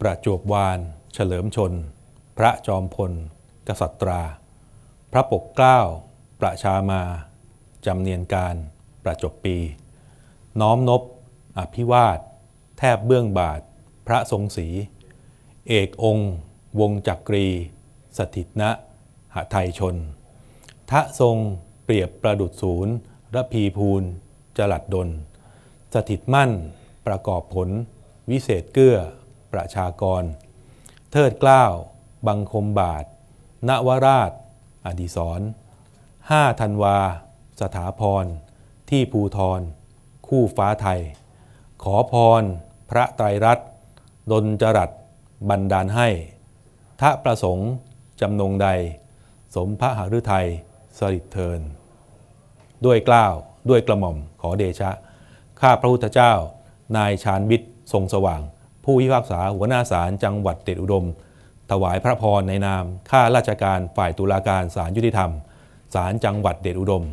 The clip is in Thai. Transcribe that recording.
ประจวบวาน เฉลิมชน พระจอมพล กษัตรา พระปกเกล้า ประชามา จำเนียนการ ประจบปี น้อมนบ อภิวาท แทบเบื้องบาท พระทรงศรี เอกองค์ วงจักรี สถิตณหไทยชน ทะทรงเปรียบประดุษศูนย์ระพีภูลจลัดดล สถิตมั่น ประกอบผล วิเศษเกื้อ ประชากร เทิดเกล้าวบังคมบาทณวราช อดิศรห้าธันวา สถาพร ที่ภูทร คู่ฟ้าไทย ขอพร พระไตรรัตน์ดลจรัสบันดาลให้ ทะประสงค์จำนงใด สมพระหฤทัยสริทเทิน ด้วยกล้าวด้วยกระหม่อมขอเดชะ ข้าพระพุทธเจ้า นายชาญวิทย์ทรงสว่าง ผู้พิพากษาหัวหน้าศาลจังหวัดเดชอุดม ถวายพระพรในนามข้าราชการฝ่ายตุลาการศาลยุติธรรมศาลจังหวัดเดชอุดม